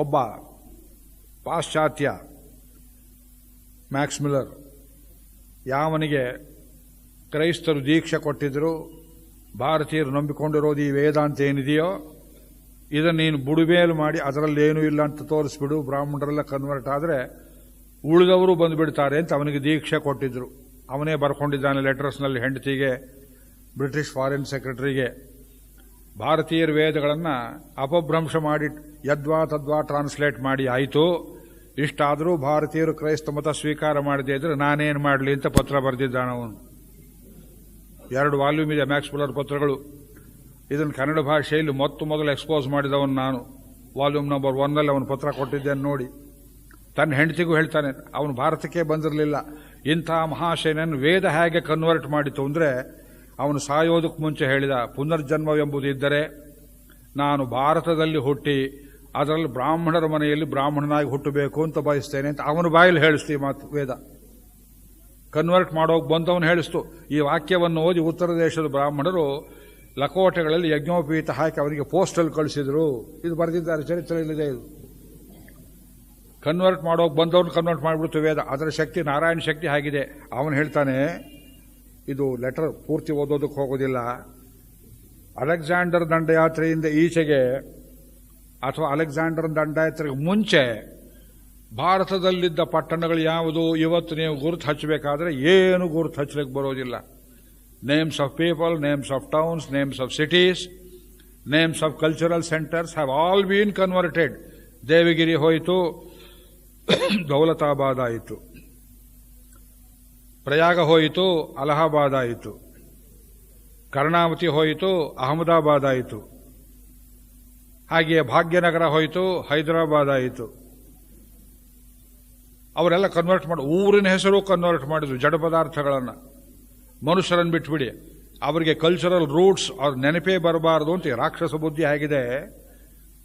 ಒಬ್ಬ ಪಾಶ್ಚಾತ್ಯ Max Miller ಯಾವನಿಗೆ ಕ್ರೈಸ್ತರು ದೀಕ್ಷೆ ಕೊಟ್ಟಿದ್ರು, ಭಾರತೀಯರು ನಂಬಿಕೊಂಡಿರೋದು ಈ ವೇದಾಂತ ಏನಿದೆಯೋ, ಇದನ್ನು ನೀನು ಬುಡುಬೇಲು ಮಾಡಿ ಅದರಲ್ಲಿ ಏನೂ ಇಲ್ಲ ಅಂತ ತೋರಿಸ್ಬಿಡು, ಬ್ರಾಹ್ಮಣರೆಲ್ಲ ಕನ್ವರ್ಟ್ ಆದರೆ ಉಳಿದವರು ಬಂದುಬಿಡ್ತಾರೆ ಅಂತ ಅವನಿಗೆ ದೀಕ್ಷೆ ಕೊಟ್ಟಿದ್ರು. ಅವನೇ ಬರ್ಕೊಂಡಿದ್ದಾನೆ ಲೆಟರ್ಸ್ನಲ್ಲಿ ಹೆಂಡತಿಗೆ ಬ್ರಿಟಿಷ್ ಫಾರಿನ್ ಸೆಕ್ರೆಟರಿಗೆ ಭಾರತೀಯರ ವೇದಗಳನ್ನು ಅಪಭ್ರಂಶ ಮಾಡಿ ಯದ್ವಾ ತದ್ವಾ ಟ್ರಾನ್ಸ್ಲೇಟ್ ಮಾಡಿ ಆಯಿತು. ಇಷ್ಟಾದರೂ ಭಾರತೀಯರು ಕ್ರೈಸ್ತ ಮತ ಸ್ವೀಕಾರ ಮಾಡದೇ ಇದ್ರೆ ನಾನೇನು ಮಾಡಲಿ ಅಂತ ಪತ್ರ ಬರೆದಿದ್ದಾನೆ ಅವನು. ಎರಡು ವಾಲ್ಯೂಮ್ ಇದೆ ಮ್ಯಾಕ್ಸ್ ಪುಲರ್ ಪತ್ರಗಳು. ಇದನ್ನು ಕನ್ನಡ ಭಾಷೆಯಲ್ಲಿ ಮೊತ್ತ ಮೊದಲು ಎಕ್ಸ್ಪೋಸ್ ಮಾಡಿದವನು ನಾನು. ವಾಲ್ಯೂಮ್ ನಂಬರ್ ಒನ್ನಲ್ಲಿ ಅವನು ಪತ್ರ ಕೊಟ್ಟಿದ್ದೇನೆ ನೋಡಿ. ತನ್ನ ಹೆಂಡತಿಗೂ ಹೇಳ್ತಾನೆ, ಅವನು ಭಾರತಕ್ಕೆ ಬಂದಿರಲಿಲ್ಲ. ಇಂಥ ಮಹಾಶಯನನ್ನು ವೇದ ಹೇಗೆ ಕನ್ವರ್ಟ್ ಮಾಡಿತು ಅಂದರೆ ಅವನು ಸಾಯೋದಕ್ಕೆ ಮುಂಚೆ ಹೇಳಿದ ಪುನರ್ಜನ್ಮವೆಂಬುದು ಇದ್ದರೆ ನಾನು ಭಾರತದಲ್ಲಿ ಹುಟ್ಟಿ ಅದರಲ್ಲಿ ಬ್ರಾಹ್ಮಣರ ಮನೆಯಲ್ಲಿ ಬ್ರಾಹ್ಮಣನಾಗಿ ಹುಟ್ಟಬೇಕು ಅಂತ ಬಯಸ್ತೇನೆ ಅಂತ ಅವನು ಬಾಯಲ್ಲಿ ಹೇಳಿಸ್ತು ಈ ಮಾತು, ವೇದ. ಕನ್ವರ್ಟ್ ಮಾಡೋಕೆ ಬಂದವನು ಹೇಳಿಸ್ತು. ಈ ವಾಕ್ಯವನ್ನು ಓದಿ ಉತ್ತರ ದೇಶದ ಬ್ರಾಹ್ಮಣರು ಲಕೋಟೆಗಳಲ್ಲಿ ಯಜ್ಞೋಪೀತ ಹಾಕಿ ಅವರಿಗೆ ಪೋಸ್ಟಲ್ ಕಳಿಸಿದರು. ಇದು ಬರೆದಿದ್ದಾರೆ, ಚರಿತ್ರೆಯಲ್ಲಿದೆ ಇದು. ಕನ್ವರ್ಟ್ ಮಾಡೋಕೆ ಬಂದವನು ಕನ್ವರ್ಟ್ ಮಾಡಿಬಿಡ್ತು ವೇದ. ಅದರ ಶಕ್ತಿ, ನಾರಾಯಣ ಶಕ್ತಿ ಆಗಿದೆ. ಅವನು ಹೇಳ್ತಾನೆ ಇದು ಲೆಟರ್ ಪೂರ್ತಿ ಓದೋದಕ್ಕೆ ಹೋಗೋದಿಲ್ಲ. ಅಲೆಕ್ಸಾಂಡರ್ ದಂಡಯಾತ್ರೆಯಿಂದ ಈಚೆಗೆ ಅಥವಾ ಅಲೆಕ್ಸಾಂಡರ್ ದಂಡಯಾತ್ರೆಗೆ ಮುಂಚೆ ಭಾರತದಲ್ಲಿದ್ದ ಪಟ್ಟಣಗಳು ಯಾವುದು ಇವತ್ತು ನೀವು ಗುರುತು ಹಚ್ಚಬೇಕಾದ್ರೆ ಏನು ಗುರುತು ಹಚ್ಚಲಿಕ್ಕೆ ಬರೋದಿಲ್ಲ. Names of people names of towns names of cities names of cultural centres have all been converted Devagiri ಹೋಯಿತು ದೌಲತಾಬಾದ್ ಆಯಿತು. ಪ್ರಯಾಗ ಹೋಯಿತು ಅಲಹಾಬಾದ್ ಆಯಿತು ಕರ್ಣಾವತಿ ಹೋಯಿತು ಅಹಮದಾಬಾದ್ ಆಯಿತು ಹಾಗೆಯೇ ಭಾಗ್ಯನಗರ ಹೋಯಿತು ಹೈದರಾಬಾದ್ ಆಯಿತು ಅವರೆಲ್ಲ ಕನ್ವರ್ಟ್ ಮಾಡಿ, ಊರಿನ ಹೆಸರು ಕನ್ವರ್ಟ್ ಮಾಡಿದ್ರು, ಜಡ ಪದಾರ್ಥಗಳನ್ನು. ಮನುಷ್ಯರನ್ನು ಬಿಟ್ಬಿಡಿ. ಅವರಿಗೆ ಕಲ್ಚರಲ್ ರೂಟ್ಸ್ ಅವ್ರ ನೆನಪೇ ಬರಬಾರದು ಅಂತ ರಾಕ್ಷಸ ಬುದ್ಧಿ ಆಗಿದೆ.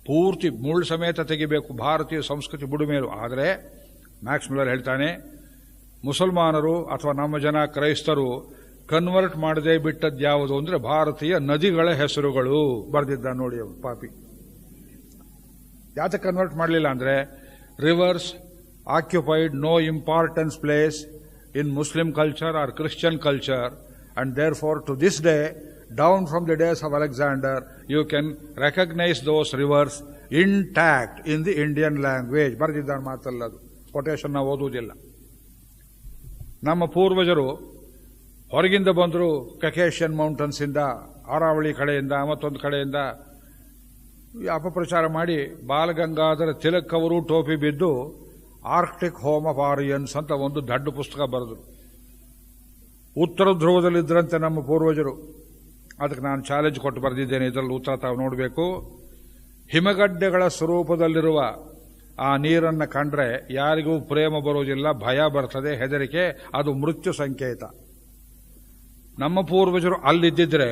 ಪೂರ್ತಿ ಮುಳ್ಳು ಸಮೇತ ತೆಗಿಬೇಕು, ಭಾರತೀಯ ಸಂಸ್ಕೃತಿ ಬುಡುಮೇಲು. ಆದರೆ ಮ್ಯಾಕ್ಸ್ ಮಿಲ್ಲರ್ ಹೇಳ್ತಾನೆ ಮುಸಲ್ಮಾನರು ಅಥವಾ ನಮ್ಮ ಜನ ಕ್ರೈಸ್ತರು ಕನ್ವರ್ಟ್ ಮಾಡದೆ ಬಿಟ್ಟದ್ದು ಯಾವುದು ಅಂದರೆ ಭಾರತೀಯ ನದಿಗಳ ಹೆಸರುಗಳು ಬರೆದಿದ್ದ ನೋಡಿ ಪಾಪಿ. ಯಾತಕ್ಕೆ ಕನ್ವರ್ಟ್ ಮಾಡಲಿಲ್ಲ ಅಂದರೆ rivers occupied no importance place in Muslim culture or Christian culture and therefore to this day down from the days of Alexander you can recognise those rivers intact in the Indian language ಬರೆದಿದ್ದಾನೆ ಮಾತಲ್ಲ ಅದು. Quotation ನಾವು ಓದುವುದಿಲ್ಲ. ನಮ್ಮ ಪೂರ್ವಜರು ಹೊರಗಿಂದ ಬಂದರು Caucasian ಮೌಂಟನ್ಸಿಂದ ಆರಾವಳಿ ಕಡೆಯಿಂದ, ಮತ್ತೊಂದು ಕಡೆಯಿಂದ ಅಪಪ್ರಚಾರ ಮಾಡಿ ಬಾಲಗಂಗಾಧರ ತಿಲಕ್ ಅವರು ಟೋಪಿ ಬಿದ್ದು ಆರ್ಕ್ಟಿಕ್ ಹೋಮ್ ಆಫ್ ಆರಿಯನ್ಸ್ ಅಂತ ಒಂದು ದಡ್ಡ ಪುಸ್ತಕ ಬರೆದರು. ಉತ್ತರ ಧ್ರುವದಲ್ಲಿದ್ದರಂತೆ ನಮ್ಮ ಪೂರ್ವಜರು. ಅದಕ್ಕೆ ನಾನು ಚಾಲೆಂಜ್ ಕೊಟ್ಟು ಬರೆದಿದ್ದೇನೆ. ಇದರಲ್ಲಿ ಉತ್ತರ ತಾವು ನೋಡಬೇಕು. ಹಿಮಗಡ್ಡೆಗಳ ಸ್ವರೂಪದಲ್ಲಿರುವ ಆ ನೀರನ್ನು ಕಂಡ್ರೆ ಯಾರಿಗೂ ಪ್ರೇಮ ಬರೋದಿಲ್ಲ ಭಯ ಬರ್ತದೆ, ಹೆದರಿಕೆ, ಅದು ಮೃತ್ಯು ಸಂಕೇತ. ನಮ್ಮ ಪೂರ್ವಜರು ಅಲ್ಲಿದ್ದರೆ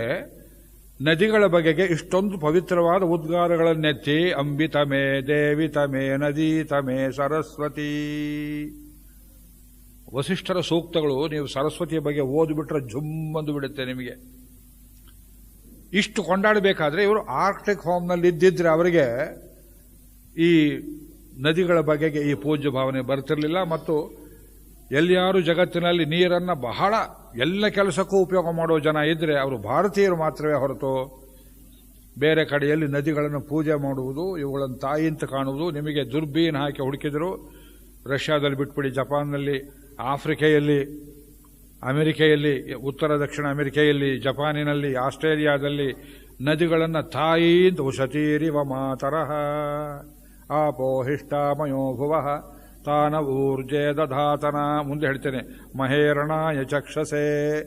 ನದಿಗಳ ಬಗೆಗೆ ಇಷ್ಟೊಂದು ಪವಿತ್ರವಾದ ಉದ್ಗಾರಗಳನ್ನೆತ್ತಿ ಅಂಬಿತಮೇ ದೇವಿತಮೇ ನದಿ, ತಮೇ ಸರಸ್ವತಿ ವಸಿಷ್ಠರ ಸೂಕ್ತಗಳು, ನೀವು ಸರಸ್ವತಿಯ ಬಗ್ಗೆ ಓದ್ಬಿಟ್ರೆ ಜುಮ್ಮಂದು ಬಿಡುತ್ತೆ ನಿಮಗೆ. ಇಷ್ಟು ಕೊಂಡಾಡಬೇಕಾದ್ರೆ ಇವರು ಆರ್ಕ್ಟಿಕ್ ಹೋಮ್ನಲ್ಲಿ ಇದ್ದಿದ್ರೆ ಅವರಿಗೆ ಈ ನದಿಗಳ ಬಗೆಗೆ ಈ ಪೂಜ್ಯ ಭಾವನೆ ಬರ್ತಿರಲಿಲ್ಲ ಮತ್ತು ಎಲ್ಲಿಯಾರು ಜಗತ್ತಿನಲ್ಲಿ ನೀರನ್ನು ಬಹಳ ಎಲ್ಲ ಕೆಲಸಕ್ಕೂ ಉಪಯೋಗ ಮಾಡೋ ಜನ ಇದ್ದರೆ ಅವರು ಭಾರತೀಯರು ಮಾತ್ರವೇ ಹೊರತು ಬೇರೆ ಕಡೆಯಲ್ಲಿ ನದಿಗಳನ್ನು ಪೂಜೆ ಮಾಡುವುದು, ಇವುಗಳನ್ನು ತಾಯಿ ಅಂತ ಕಾಣುವುದು, ನಿಮಗೆ ದುರ್ಬೀನ್ ಹಾಕಿ ಹುಡುಕಿದರು. ರಷ್ಯಾದಲ್ಲಿ ಬಿಟ್ಬಿಡಿ, ಜಪಾನ್ನಲ್ಲಿ, ಆಫ್ರಿಕೆಯಲ್ಲಿ, ಅಮೆರಿಕೆಯಲ್ಲಿ, ಉತ್ತರ ದಕ್ಷಿಣ ಅಮೆರಿಕೆಯಲ್ಲಿ, ಜಪಾನಿನಲ್ಲಿ, ಆಸ್ಟ್ರೇಲಿಯಾದಲ್ಲಿ ನದಿಗಳನ್ನು ತಾಯಿ ಅಂತ ಉಷತೀರಿವ ಮಾತರಹ. ಆಪೋಹಿಷ್ಟಾಮಯೋ ಮಯೋಭುವ ತಾನ ಊರ್ಜೆ ದಧಾತನ ಮುಂದೆ ಹೇಳ್ತೇನೆ. ಮಹೇರಣಾಯ ಚಕ್ಷಸೆ.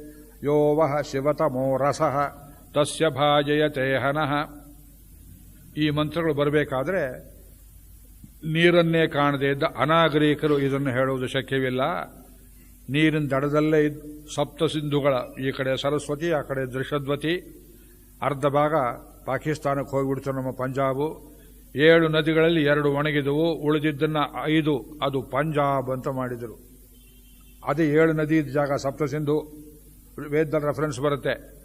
ಯೋ ವಹ ಶಿವತಮೋ ರಸಃ. ತಸ್ಯ ಭಾಜಯ ಹನಃ. ಈ ಮಂತ್ರಗಳು ಬರಬೇಕಾದ್ರೆ ನೀರನ್ನೇ ಕಾಣದೇ ಇದ್ದ ಅನಾಗರಿಕರು ಇದನ್ನು ಹೇಳುವುದು ಶಕ್ಯವಿಲ್ಲ. ನೀರಿನ ದಡದಲ್ಲೇ ಇದ್ದು ಸಪ್ತ ಸಿಂಧುಗಳ ಈ ಕಡೆ ಸರಸ್ವತಿ, ಆ ಕಡೆ ದೃಶದ್ವತಿ ಅರ್ಧ ಭಾಗ ಪಾಕಿಸ್ತಾನಕ್ಕೆ ಹೋಗಿಬಿಡ್ತು ನಮ್ಮ ಪಂಜಾಬು. ಏಳು ನದಿಗಳಲ್ಲಿ ಎರಡು ಒಣಗಿದವು, ಉಳಿದಿದ್ದನ್ನ ಐದು, ಅದು ಪಂಜಾಬ್ ಅಂತ ಮಾಡಿದರು. ಅದೇ ಏಳು ನದಿ ಜಾಗ ಸಪ್ತ ಸಿಂಧು ವೇದದಲ್ಲಿ ರೆಫರೆನ್ಸ್ ಬರುತ್ತೆ.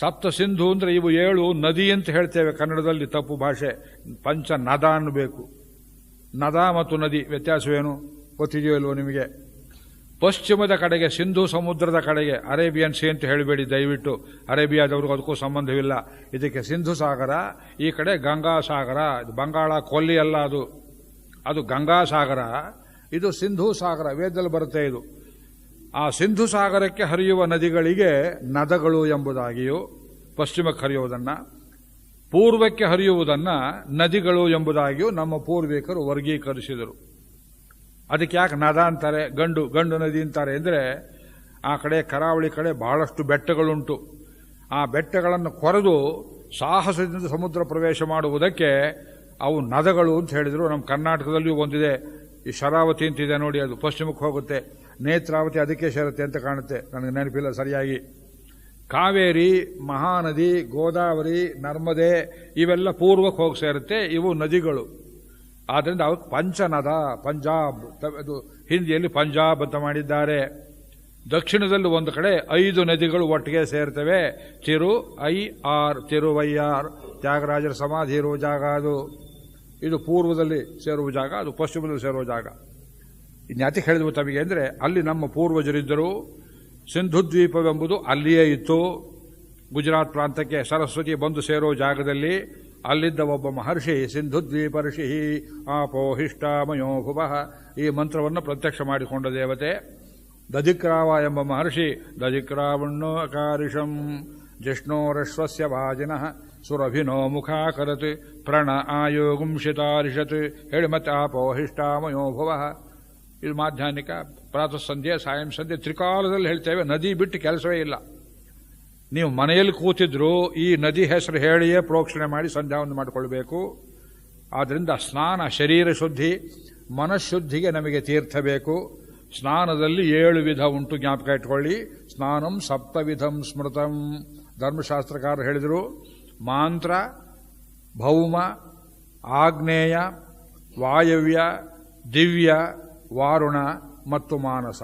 ಸಪ್ತ ಸಿಂಧು ಅಂದರೆ ಇವು ಏಳು ನದಿ ಅಂತ ಹೇಳ್ತೇವೆ ಕನ್ನಡದಲ್ಲಿ ತಪ್ಪು ಭಾಷೆ. ಪಂಚ ನದ ಅನ್ನಬೇಕು ನದ ಮತ್ತು ನದಿ ವ್ಯತ್ಯಾಸವೇನು? ಗೊತ್ತಿದೆಯೋ ಇಲ್ವೋ ನಿಮಗೆ? ಪಶ್ಚಿಮದ ಕಡೆಗೆ, ಸಿಂಧು ಸಮುದ್ರದ ಕಡೆಗೆ, ಅರೇಬಿಯನ್ ಸಿ ಅಂತ ಹೇಳಬೇಡಿ, ದಯವಿಟ್ಟು. ಅರೇಬಿಯಾದವ್ರಿಗೂ ಅದಕ್ಕೂ ಸಂಬಂಧವಿಲ್ಲ. ಇದಕ್ಕೆ ಸಿಂಧು ಸಾಗರ, ಈ ಕಡೆ ಗಂಗಾ ಸಾಗರ, ಇದು ಬಂಗಾಳ ಕೊಲ್ಲಿ ಅಲ್ಲ ಅದು. ಅದು ಗಂಗಾ ಸಾಗರ, ಇದು ಸಿಂಧು ಸಾಗರ, ವೇದದಲ್ಲಿ ಬರುತ್ತೆ ಇದು. ಆ ಸಿಂಧು ಸಾಗರಕ್ಕೆ ಹರಿಯುವ ನದಿಗಳಿಗೆ ನದಗಳು ಎಂಬುದಾಗಿಯೂ, ಪಶ್ಚಿಮಕ್ಕೆ ಹರಿಯುವುದನ್ನು, ಪೂರ್ವಕ್ಕೆ ಹರಿಯುವುದನ್ನು ನದಿಗಳು ಎಂಬುದಾಗಿಯೂ ನಮ್ಮ ಪೂರ್ವಿಕರು ವರ್ಗೀಕರಿಸಿದರು. ಅದಕ್ಕೆ ಯಾಕೆ ನದ ಅಂತಾರೆ? ಗಂಡು ಗಂಡು ನದಿ ಅಂತಾರೆ ಅಂದರೆ ಆ ಕಡೆ ಕರಾವಳಿ ಕಡೆ ಬಹಳಷ್ಟು ಬೆಟ್ಟಗಳುಂಟು. ಆ ಬೆಟ್ಟಗಳನ್ನು ಕೊರೆದು ಸಾಹಸದಿಂದ ಸಮುದ್ರ ಪ್ರವೇಶ ಮಾಡುವುದಕ್ಕೆ ಅವು ನದಗಳು ಅಂತ ಹೇಳಿದರು. ನಮ್ಮ ಕರ್ನಾಟಕದಲ್ಲಿಯೂ ಒಂದಿದೆ. ಈ ಶರಾವತಿ ಅಂತಿದೆ ನೋಡಿ, ಅದು ಪಶ್ಚಿಮಕ್ಕೆ ಹೋಗುತ್ತೆ. ನೇತ್ರಾವತಿ ಅದಕ್ಕೆ ಸೇರುತ್ತೆ ಅಂತ ಕಾಣುತ್ತೆ. ನನಗೆ ನೆನಪಿಲ್ಲ ಸರಿಯಾಗಿ. ಕಾವೇರಿ, ಮಹಾನದಿ, ಗೋದಾವರಿ, ನರ್ಮದೆ ಇವೆಲ್ಲ ಪೂರ್ವಕ್ಕೆ ಹೋಗಿ ಸೇರುತ್ತೆ. ಇವು ನದಿಗಳು. ಆದ್ದರಿಂದ ಅವ್ರು ಪಂಚನದ, ಪಂಜಾಬ್ ಅದು ಹಿಂದಿಯಲ್ಲಿ ಪಂಜಾಬ್ ಅಂತ ಮಾಡಿದ್ದಾರೆ. ದಕ್ಷಿಣದಲ್ಲಿ ಒಂದು ಕಡೆ ಐದು ನದಿಗಳು ಒಟ್ಟಿಗೆ ಸೇರ್ತವೆ. ತಿರು ಐ ಆರ್ ತಿರುವೈಆರ್ ತ್ಯಾಗರಾಜರ ಸಮಾಧಿ ಇರುವ ಜಾಗ ಅದು. ಇದು ಪೂರ್ವದಲ್ಲಿ ಸೇರುವ ಜಾಗ, ಅದು ಪಶ್ಚಿಮದಲ್ಲಿ ಸೇರುವ ಜಾಗ. ಇನ್ಯಾತಿ ಹೇಳಿದ್ವು ತಮಗೆ ಅಂದರೆ, ಅಲ್ಲಿ ನಮ್ಮ ಪೂರ್ವಜರಿದ್ದರು. ಸಿಂಧು ದ್ವೀಪವೆಂಬುದು ಅಲ್ಲಿಯೇ ಇತ್ತು. ಗುಜರಾತ್ ಪ್ರಾಂತಕ್ಕೆ ಸರಸ್ವತಿ ಬಂದು ಸೇರೋ ಜಾಗದಲ್ಲಿ ಅಲ್ಲಿದ್ದ ಒಬ್ಬ ಮಹರ್ಷಿ ಸಿಂಧು ದ್ವೀಪ ಋಷಿ ಆಪೋಹಿಷ್ಟಾಮಯೋ ಭುವಃ ಈ ಮಂತ್ರವನ್ನು ಪ್ರತ್ಯಕ್ಷ ಮಾಡಿಕೊಂಡ ದೇವತೆ. ದಧಿಕ್ರಾವ ಎಂಬ ಮಹರ್ಷಿ ದಧಿಕ್ರಾವಣ್ಣೋ ಅಕಾರಿಷಂ ಜಿಷ್ಣೋರಶ್ವಸ್ಯ ಭಾಜಿನಃ ಸುರಭಿನೋ ಮುಖಾಕರತ್ ಪ್ರಣ ಆಯೋಗುಂಶಿತಾರಿಷತ್ ಹೇಳಿ ಮತ್ತೆ ಆಪೋಹಿಷ್ಟಾಮಯೋ ಭುವಃ ಇದು ಮಾಧ್ಯಾಹ್ನಿಕ ಪ್ರಾತಃ ಸಂಧ್ಯೆ, ಸಾಯಂ ಸಂಧ್ಯೆ, ತ್ರಿಕಾಲದಲ್ಲಿ ಹೇಳ್ತೇವೆ, ನದಿ ಬಿಟ್ಟು ಕೆಲಸವೇ ಇಲ್ಲ. ನೀವು ಮನೆಯಲ್ಲಿ ಕೂತಿದ್ರು ಈ ನದಿ ಹೆಸರು ಹೇಳಿಯೇ ಪ್ರೋಕ್ಷಣೆ ಮಾಡಿ ಸಂಧ್ಯಾವನ್ನು ಮಾಡಿಕೊಳ್ಬೇಕು. ಆದ್ದರಿಂದ ಸ್ನಾನ ಶರೀರ ಶುದ್ಧಿ, ಮನಃಶುದ್ಧಿಗೆ ನಮಗೆ ತೀರ್ಥ ಬೇಕು. ಸ್ನಾನದಲ್ಲಿ ಏಳು ವಿಧ ಉಂಟು ಜ್ಞಾಪಕ ಇಟ್ಕೊಳ್ಳಿ. ಸ್ನಾನಂ ಸಪ್ತವಿಧಂ ಸ್ಮೃತಂ. ಧರ್ಮಶಾಸ್ತ್ರಕಾರ ಹೇಳಿದರು, ಮಾಂತ್ರ, ಭೌಮ, ಆಗ್ನೇಯ, ವಾಯವ್ಯ, ದಿವ್ಯ, ವಾರುಣ ಮತ್ತು ಮಾನಸ.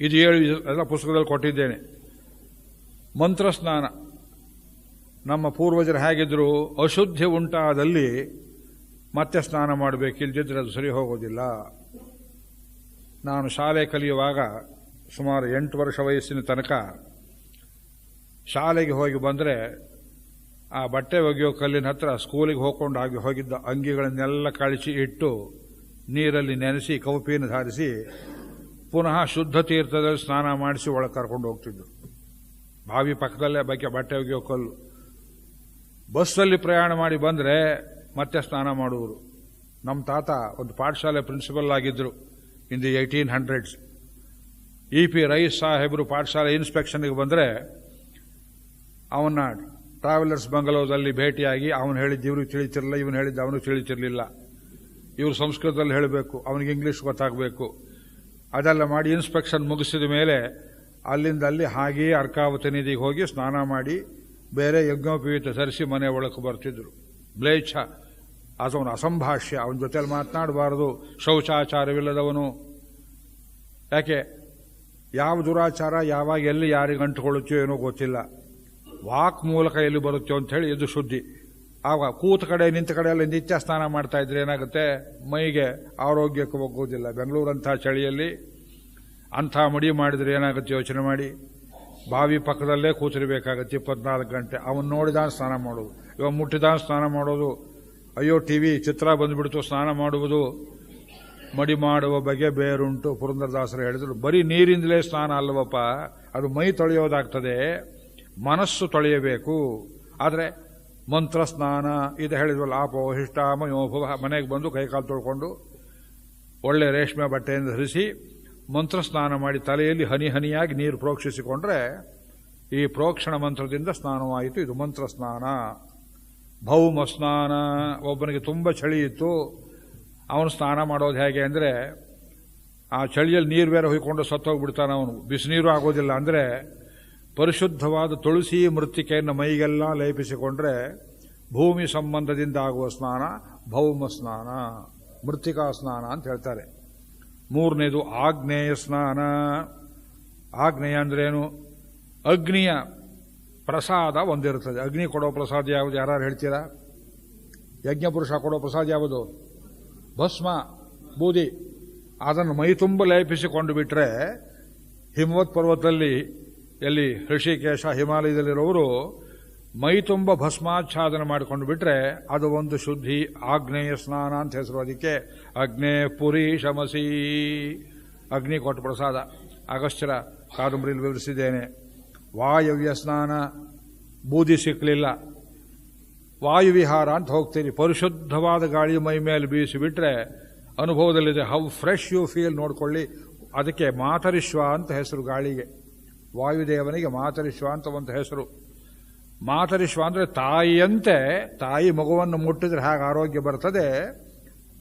ಇದು ಏಳು ಎಲ್ಲ ಪುಸ್ತಕದಲ್ಲಿ ಕೊಟ್ಟಿದ್ದೇನೆ. ಮಂತ್ರಸ್ನಾನ. ನಮ್ಮ ಪೂರ್ವಜರು ಹೇಗಿದ್ರು, ಅಶುದ್ಧಿ ಉಂಟಾದಲ್ಲಿ ಮತ್ತೆ ಸ್ನಾನ ಮಾಡಬೇಕು, ಇಲ್ದಿದ್ರೆ ಅದು ಸರಿ ಹೋಗೋದಿಲ್ಲ. ನಾನು ಶಾಲೆ ಕಲಿಯುವಾಗ ಸುಮಾರು ಎಂಟು ವರ್ಷ ವಯಸ್ಸಿನ ತನಕ ಶಾಲೆಗೆ ಹೋಗಿ ಬಂದರೆ ಆ ಬಟ್ಟೆ ಒಗೆಯೋ ಕಲ್ಲಿನ ಹತ್ರ ಸ್ಕೂಲಿಗೆ ಹೋಗ್ಕೊಂಡು ಆಗಿ ಹೋಗಿದ್ದ ಅಂಗಿಗಳನ್ನೆಲ್ಲ ಕಳಿಸಿ ಇಟ್ಟು ನೀರಲ್ಲಿ ನೆನೆಸಿ, ಕೌಪಿನ ಧಾರಿಸಿ ಪುನಃ ಶುದ್ಧ ತೀರ್ಥದಲ್ಲಿ ಸ್ನಾನ ಮಾಡಿಸಿ ಒಳಗೆ ಕರ್ಕೊಂಡು ಹೋಗ್ತಿದ್ರು. ಬಾವಿ ಪಕ್ಕದಲ್ಲೇ ಬಗ್ಗೆ ಬಟ್ಟೆ ಒಗೆಯೋ ಕಲ್ಲು. ಬಸ್ಸಲ್ಲಿ ಪ್ರಯಾಣ ಮಾಡಿ ಬಂದರೆ ಮತ್ತೆ ಸ್ನಾನ ಮಾಡುವರು. ನಮ್ಮ ತಾತ ಒಂದು ಪಾಠಶಾಲೆ ಪ್ರಿನ್ಸಿಪಲ್ ಆಗಿದ್ದರು in the eighteen hundreds. E P Rice ಸಾಹೇಬರು ಪಾಠಶಾಲೆ ಇನ್ಸ್ಪೆಕ್ಷನ್ಗೆ ಬಂದರೆ ಅವನ್ನ ಟ್ರಾವೆಲರ್ಸ್ ಬಂಗಲೋದಲ್ಲಿ ಭೇಟಿಯಾಗಿ ಅವನು ಹೇಳಿದ್ದು ಇವ್ರಿಗೆ ತಿಳಿತಿರಲಿಲ್ಲ, ಇವನು ಹೇಳಿದ್ದು ಅವನು ತಿಳಿತಿರಲಿಲ್ಲ. ಇವರು ಸಂಸ್ಕೃತದಲ್ಲಿ ಹೇಳಬೇಕು, ಅವನಿಗೆ ಇಂಗ್ಲೀಷ್ ಗೊತ್ತಾಗಬೇಕು. ಅದೆಲ್ಲ ಮಾಡಿ ಇನ್ಸ್ಪೆಕ್ಷನ್ ಮುಗಿಸಿದ ಮೇಲೆ ಅಲ್ಲಿಂದ ಅಲ್ಲಿ ಹಾಗೆಯೇ ಅರ್ಕಾವತಿ ನಿಧಿಗೆ ಹೋಗಿ ಸ್ನಾನ ಮಾಡಿ ಬೇರೆ ಯಜ್ಞೋಪವೀತ ಸರಿಸಿ ಮನೆ ಒಳಕ್ಕೆ ಬರ್ತಿದ್ರು. ಬ್ಲೇಚ್ಛ. ಅದವನು ಅಸಂಭಾಷ್ಯ. ಅವನ ಜೊತೆಯಲ್ಲಿ ಮಾತನಾಡಬಾರದು. ಶೌಚಾಚಾರವಿಲ್ಲದವನು. ಯಾಕೆ? ಯಾವ ದುರಾಚಾರ, ಯಾವಾಗ ಎಲ್ಲಿ ಯಾರಿಗೆ ಅಂಟುಕೊಳ್ಳುತ್ತೋ ಏನೋ ಗೊತ್ತಿಲ್ಲ. ವಾಕ್ ಮೂಲಕ ಎಲ್ಲಿ ಬರುತ್ತೋ ಅಂತ ಹೇಳಿ ಇದು ಶುದ್ಧಿ ಆಗ ಕೂತ ಕಡೆ, ನಿಂತ ಕಡೆ ಎಲ್ಲ ನಿತ್ಯ ಸ್ನಾನ ಮಾಡ್ತಾ ಇದ್ರೆ ಏನಾಗುತ್ತೆ? ಮೈಗೆ ಆರೋಗ್ಯಕ್ಕೆ ಹೋಗೋದಿಲ್ಲ ಬೆಂಗಳೂರಂಥ ಚಳಿಯಲ್ಲಿ ಅಂಥ ಮಡಿ ಮಾಡಿದರೆ ಏನಾಗುತ್ತೆ ಯೋಚನೆ ಮಾಡಿ? ಬಾವಿ ಪಕ್ಕದಲ್ಲೇ ಕೂತಿರ್ಬೇಕಾಗತ್ತೆ ಇಪ್ಪತ್ನಾಲ್ಕು ಗಂಟೆ. ಅವನು ನೋಡಿದಾನ ಸ್ನಾನ ಮಾಡೋದು ಇವಾಗ ಮುಟ್ಟಿದಾನ ಸ್ನಾನ ಮಾಡೋದು. ಅಯ್ಯೋ ಟಿ ವಿ ಚಿತ್ರ ಬಂದ್ಬಿಡ್ತು, ಸ್ನಾನ ಮಾಡುವುದು. ಮಡಿ ಮಾಡುವ ಬಗೆ ಬೇರುಂಟು. ಪುರಂದರದಾಸರು ಹೇಳಿದರು, ಬರೀ ನೀರಿಂದಲೇ ಸ್ನಾನ ಅಲ್ವಪ್ಪ ಅದು ಮೈ ತೊಳೆಯೋದಾಗ್ತದೆ. ಮನಸ್ಸು ತೊಳೆಯಬೇಕು. ಆದರೆ ಮಂತ್ರ ಸ್ನಾನ, ಇದು ಹೇಳಿದ್ವಲ್ಲ, ಆಪೋ ಹಿಷ್ಟಾಮ ಯೋಭವ ಮನೆಗೆ ಬಂದು ಕೈಕಾಲು ತೊಳ್ಕೊಂಡು ಒಳ್ಳೆ ರೇಷ್ಮೆ ಬಟ್ಟೆಯಿಂದ ಧರಿಸಿ ಮಂತ್ರ ಸ್ನಾನ ಮಾಡಿ ತಲೆಯಲ್ಲಿ ಹನಿ ಹನಿಯಾಗಿ ನೀರು ಪ್ರೋಕ್ಷಿಸಿಕೊಂಡ್ರೆ ಈ ಪ್ರೋಕ್ಷಣ ಮಂತ್ರದಿಂದ ಸ್ನಾನವಾಯಿತು. ಇದು ಮಂತ್ರ ಸ್ನಾನ ಭೌಮ ಸ್ನಾನ. ಒಬ್ಬನಿಗೆ ತುಂಬ ಚಳಿ ಇತ್ತು. ಅವನು ಸ್ನಾನ ಮಾಡೋದು ಹೇಗೆ ಅಂದರೆ ಆ ಚಳಿಯಲ್ಲಿ ನೀರು ಬೇರೆ ಹೊಯ್ಕೊಂಡು ಸತ್ತೋಗ್ಬಿಡ್ತಾನೆ ಅವನು. ಬಿಸಿನೀರು ಆಗೋದಿಲ್ಲ ಅಂದರೆ ಪರಿಶುದ್ಧವಾದ ತುಳಸಿ ಮೃತ್ತಿಕೆಯನ್ನು ಮೈಗೆಲ್ಲ ಲೇಪಿಸಿಕೊಂಡ್ರೆ ಭೂಮಿ ಸಂಬಂಧದಿಂದ ಆಗುವ ಸ್ನಾನ ಭೌಮ ಸ್ನಾನ, ಮೃತ್ತಿಕಾ ಸ್ನಾನ ಅಂತ ಹೇಳ್ತಾರೆ. ಮೂರನೇದು ಆಗ್ನೇಯ ಸ್ನಾನ. ಆಗ್ನೇಯ ಅಂದ್ರೇನು ಅಗ್ನಿಯ ಪ್ರಸಾದ ಒಂದಿರುತ್ತದೆ. ಅಗ್ನಿ ಕೊಡೋ ಪ್ರಸಾದ ಯಾವುದು? ಯಾರು ಹೇಳ್ತೀರಾ? ಯಜ್ಞ ಪುರುಷ ಕೊಡೋ ಪ್ರಸಾದ ಯಾವುದು? ಭಸ್ಮ, ಬೂದಿ. ಅದನ್ನು ಮೈ ತುಂಬ ಲೇಪಿಸಿಕೊಂಡು ಬಿಟ್ಟರೆ ಹಿಮವತ್ ಪರ್ವತದಲ್ಲಿ ಎಲ್ಲಿ ಋಷಿಕೇಶ ಹಿಮಾಲಯದಲ್ಲಿರೋರು ಮೈ ತುಂಬ ಭಸ್ಮಾಚ್ಛಾದನ ಮಾಡಿಕೊಂಡು ಬಿಟ್ರೆ ಅದು ಒಂದು ಶುದ್ಧಿ. ಆಗ್ನೇಯ ಸ್ನಾನ ಅಂತ ಹೆಸರು ಅದಕ್ಕೆ. ಅಗ್ನೇ ಪುರಿ ಶಮಸಿ. ಅಗ್ನಿ ಕೊಟ್ಟು ಪ್ರಸಾದ. ಅಗಸ್ತ್ಯರ ಕಾದಂಬರಿಯಲ್ಲಿ ವಿವರಿಸಿದ್ದೇನೆ. ವಾಯವ್ಯ ಸ್ನಾನ. ಬೂದಿ ಸಿಕ್ಕಲಿಲ್ಲ. ವಾಯುವಿಹಾರ ಅಂತ ಹೋಗ್ತೀರಿ. ಪರಿಶುದ್ಧವಾದ ಗಾಳಿ ಮೈ ಮೇಲೆ ಬೀಸಿಬಿಟ್ರೆ ಅನುಭವದಲ್ಲಿದೆ, ಹೌ ಫ್ರೆಶ್ ಯು ಫೀಲ್ ನೋಡಿಕೊಳ್ಳಿ. ಅದಕ್ಕೆ ಮಾತರಿಶ್ವ ಅಂತ ಹೆಸರು ಗಾಳಿಗೆ. ವಾಯುದೇವನಿಗೆ ಮಾತರಿಶ್ವ ಅಂತ ಒಂದು ಹೆಸರು. ಮಾತರಿಶ್ವ ಅಂದರೆ ತಾಯಿಯಂತೆ, ತಾಯಿ ಮಗುವನ್ನು ಮುಟ್ಟಿದ್ರೆ ಹೇಗೆ ಆರೋಗ್ಯ ಬರ್ತದೆ,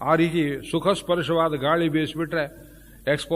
ಆ ರೀತಿ ಸುಖ ಸ್ಪರ್ಶವಾದ ಗಾಳಿ ಬೀಸಿಬಿಟ್ರೆ ಎಕ್ಸ್ಪೋ